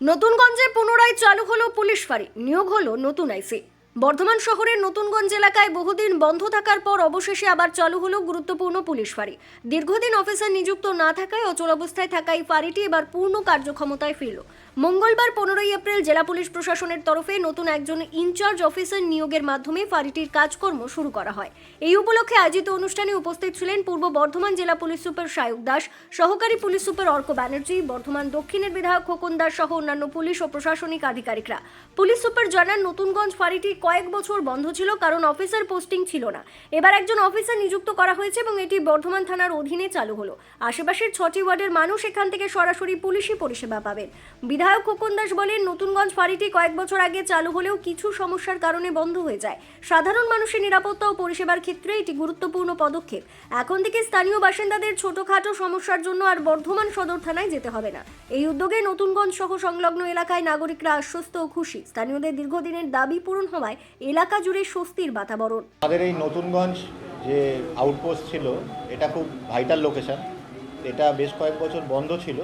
নতুনগঞ্জে পুনরায় চালু হলো পুলিশ ফাঁড়ি, নিয়োগ হলো নতুন আইসি। বর্ধমান শহরের নতুনগঞ্জ এলাকায় বহুদিন বন্ধ থাকার পর অবশেষে আবার চালু হলো গুরুত্বপূর্ণ পুলিশ ফাঁড়ি। দীর্ঘদিন অফিসার নিযুক্ত না থাকায় অচল অবস্থায় থাকা এই ফাঁড়িটি এবার পূর্ণ কার্যক্ষমতায় ফিরল। মঙ্গলবার পনেরোই এপ্রিল জেলা পুলিশ প্রশাসনের তরফে নতুন একজন ইনচার্জ অফিসার নিয়োগের মাধ্যমে ফাঁড়িটির কাজকর্ম শুরু করা হয়। এই উপলক্ষে আয়োজিত অনুষ্ঠানে উপস্থিত ছিলেন পূর্ব বর্ধমান জেলা পুলিশ সুপার সায়ক দাস, সহকারী পুলিশ সুপার অর্ক ব্যানার্জি, বর্ধমান দক্ষিণের বিধায়ক খোকন দাস সহ অন্যান্য পুলিশ ও প্রশাসনিক আধিকারিকরা। পুলিশ সুপার জানান, নতুনগঞ্জ ফাঁড়িটি কয়েক বছর বন্ধ ছিল কারণ অফিসার পোস্টিং ছিল না। এবার একজন অফিসার নিযুক্ত করা হয়েছে এবং এটি বর্ধমান থানার অধীনে চালু হলো। আশেপাশের ছটি ওয়ার্ডের মানুষ এখান থেকে সরাসরি পুলিশি পরিষেবা পাবেন। বিধায়ক খোকন দাস বলেন, নতুনগঞ্জ ফাঁড়িটি কয়েক বছর আগে চালু হলেও কিছু সমস্যার কারণে বন্ধ হয়ে যায়। সাধারণ মানুষের নিরাপত্তা ও পরিষেবার ক্ষেত্রে এটি গুরুত্বপূর্ণ পদক্ষেপ। এখন থেকে স্থানীয় বাসিন্দাদের ছোটখাটো সমস্যার জন্য আর বর্ধমান সদর থানায় যেতে হবে না। এই উদ্যোগে নতুনগঞ্জ সহ সংলগ্ন এলাকায় নাগরিকরা আশ্বস্ত ও খুশি। স্থানীয়দের দীর্ঘদিনের দাবি পূরণ হওয়ায় এলাকা জুড়ে স্বস্তির বাতাবরণ। আমাদের এই নতুনগঞ্জ যে আউটপোস্ট ছিল, এটা খুব ভাইটাল লোকেশন এটা বেশ কয়েক বছর বন্ধ ছিল।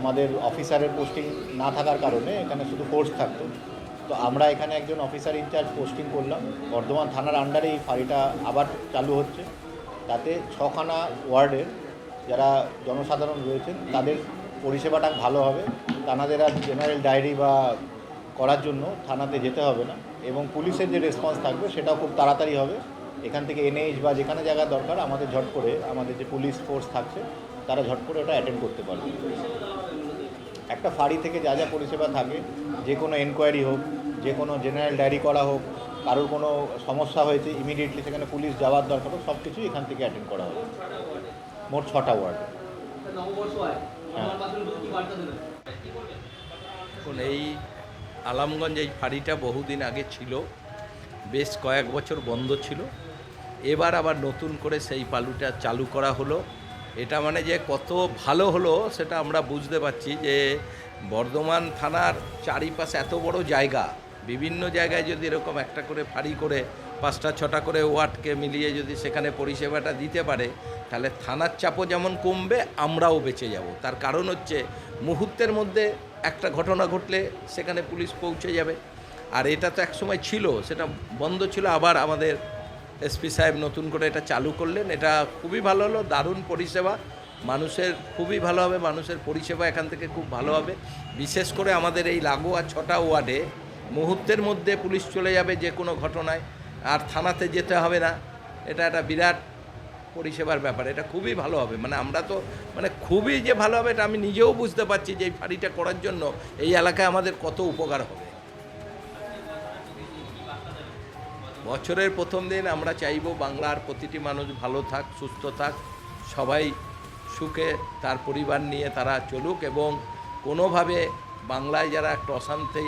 আমাদের অফিসারের পোস্টিং না থাকার কারণে এখানে শুধু ফোর্স থাকতো। তো আমরা এখানে একজন অফিসার ইনচার্জ পোস্টিং করলাম। বর্ধমান থানার আন্ডারে এই ফাঁড়িটা আবার চালু হচ্ছে। তাতে ছখানা ওয়ার্ডের যারা জনসাধারণ রয়েছেন, তাদের পরিষেবাটা ভালো হবে। তানাদের আর জেনারেল ডায়েরি বা করার জন্য থানাতে যেতে হবে না। এবং পুলিশের যে রেসপন্স থাকবে, সেটাও খুব তাড়াতাড়ি হবে। এখান থেকে এনএইচ বা যেখানে জায়গা দরকার, আমাদের ঝট করে আমাদের যে পুলিশ ফোর্স থাকছে তারা ঝট করে ওটা অ্যাটেন্ড করতে পারবে। একটা ফাঁড়ি থেকে যা যা পরিষেবা থাকে, যে কোনো এনকোয়ারি হোক, যে কোনো জেনারেল ডায়েরি করা হোক, কারোর কোনো সমস্যা হয়েছে ইমিডিয়েটলি সেখানে পুলিশ যাওয়ার দরকার হোক, সব কিছুই এখান থেকে অ্যাটেন্ড করা হবে। মোট ছটা ওয়ার্ড। এখন এই আলামগঞ্জ এই ফাঁড়িটা বহুদিন আগে ছিল, বেশ কয়েক বছর বন্ধ ছিল। এবার আবার নতুন করে সেই পালুটা চালু করা হলো। এটা মানে যে কত ভালো হলো সেটা আমরা বুঝতে পারছি যে বর্ধমান থানার চারিপাশে এত বড় জায়গা, বিভিন্ন জায়গায় যদি এরকম একটা করে ফাঁড়ি করে, পাঁচটা ছটা করে ওয়ার্ডকে মিলিয়ে যদি সেখানে পরিষেবাটা দিতে পারে, তাহলে থানার চাপও যেমন কমবে, আমরাও বেঁচে যাব। তার কারণ হচ্ছে মুহূর্তের মধ্যে একটা ঘটনা ঘটলে সেখানে পুলিশ পৌঁছে যাবে। আর এটা তো একসময় ছিল, সেটা বন্ধ ছিল, আবার আমাদের এসপি সাহেব নতুন করে এটা চালু করলেন। এটা খুবই ভালো হলো, দারুণ পরিষেবা। মানুষের খুবই ভালো হবে, মানুষের পরিষেবা এখান থেকে খুব ভালো হবে। বিশেষ করে আমাদের এই লাগোয়া ছটা ওয়ার্ডে মুহূর্তের মধ্যে পুলিশ চলে যাবে যে কোনো ঘটনায়, আর থানাতে যেতে হবে না। এটা একটা বিরাট পরিষেবার ব্যাপার, এটা খুবই ভালো হবে। মানে আমরা তো মানে খুবই যে ভালো হবে এটা আমি নিজেও বুঝতে পারছি যে এই ফাঁড়িটা করার জন্য এই এলাকায় আমাদের কত উপকার হবে। বছরের প্রথম দিন আমরা চাইব বাংলার প্রতিটি মানুষ ভালো থাক, সুস্থ থাক, সবাই সুখে তার পরিবার নিয়ে তারা চলুক এবং কোনোভাবে বাংলায় যারা একটা অশান্তি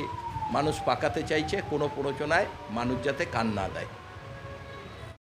মানুষ পাকাতে চাইছে, কোনো প্ররোচনায় মানুষ যাতে কান না দেয়।